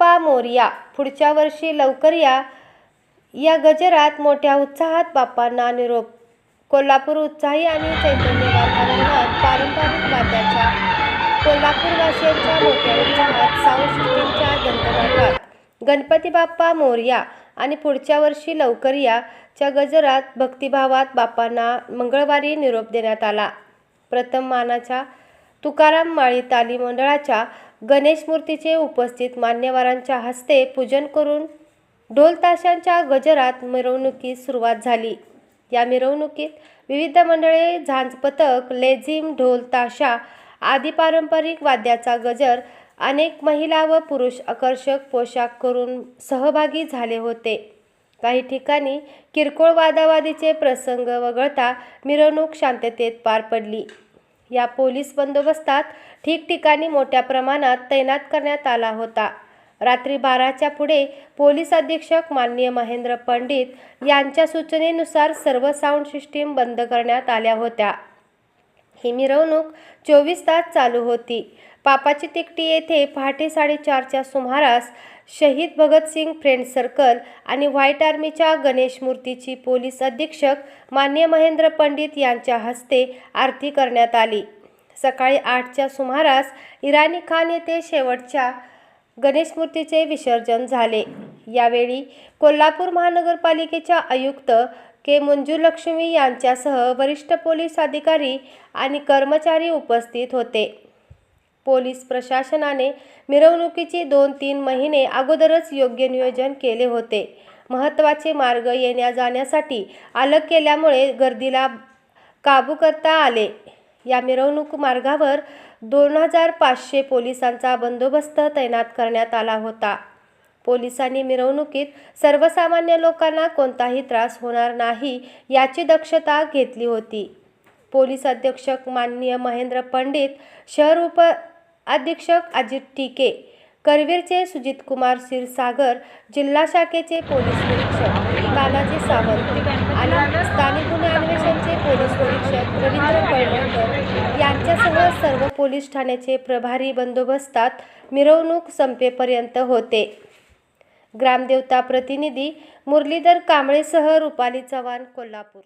बाप्पा मोरया पुढच्या वर्षी लवकर या. या गजरात मोठ्या उत्साहात बाप्पांना निरोप. कोल्हापूर उत्साही आणि चैतन्य वातावरणात पारंपरिक वाद्याच्या कोल्हापूरवासियांच्या मोठ्या उत्साहात साऊंड सिस्टीमच्या दंतनाटात गणपती बाप्पा मोरया आणि पुढच्या वर्षी लवकर या च्या गजरात भक्तिभावात बाप्पांना मंगळवारी निरोप देण्यात आला. प्रथम मानाच्या तुकाराम माळी ताली मंडळाच्या गणेश मूर्तीचे उपस्थित मान्यवरांच्या हस्ते पूजन करून ढोलताशांच्या गजरात मिरवणुकीस सुरुवात झाली. या मिरवणुकीत विविध मंडळे झांज पथक लेझिम ढोल ताशा आदी पारंपरिक वाद्याचा गजर अनेक महिला व पुरुष आकर्षक पोशाख करून सहभागी झाले होते. काही ठिकाणी किरकोळ वादावादीचे प्रसंग वगळता मिरवणूक शांततेत पार पडली. या पोलीस बंदोबस्तात ठिकठिकाणी मोठ्या प्रमाणात तैनात करण्यात आला होता. रात्री बाराच्या पुढे पोलीस अधीक्षक माननीय महेंद्र पंडित यांच्या सूचनेनुसार सर्व साऊंड सिस्टीम बंद करण्यात आल्या होत्या. ही मिरवणूक चोवीस तास चालू होती. पापाची तिकटी येथे पहाटे साडेचारच्या सुमारास शहीद भगतसिंग फ्रेंड सर्कल आणि व्हाईट आर्मीच्या गणेश मूर्तीची पोलीस अधीक्षक मान्य महेंद्र पंडित यांच्या हस्ते आरती करण्यात आली. सकाळी आठच्या सुमारास इराणी खान येथे शेवटच्या गणेश मूर्तीचे विसर्जन झाले. यावेळी कोल्हापूर महानगरपालिकेच्या आयुक्त के मंजुलक्ष्मी यांच्यासह वरिष्ठ पोलीस अधिकारी आणि कर्मचारी उपस्थित होते. पोलीस प्रशासनाने मिरवणुकीची दोन तीन महिने अगोदरच योग्य नियोजन केले होते. महत्त्वाचे मार्ग येण्या जाण्यासाठी अलग केल्यामुळे गर्दीला काबू करता आले. या मिरवणूक मार्गावर दोन हजार पाचशे पोलिसांचा बंदोबस्त तैनात करण्यात आला होता. पोलिसांनी मिरवणुकीत सर्वसामान्य लोकांना कोणताही त्रास होणार नाही याची दक्षता घेतली होती. पोलीस अधीक्षक माननीय महेंद्र पंडित शहर उप अधीक्षक अजित टिके करवीरचे सुजित कुमार क्षीरसागर जिल्हा शाखेचे पोलीस निरीक्षक तानाजी सावंत आणि स्थानिक गुन्हे अन्वेषणचे पोलीस निरीक्षक रवींद्र कळवणकर यांच्यासह सर्व पोलीस ठाण्याचे प्रभारी बंदोबस्तात मिरवणूक संपेपर्यंत होते. ग्रामदेवता प्रतिनिधी मुरलीधर कांबळेसह रुपाली चव्हाण कोल्हापूर.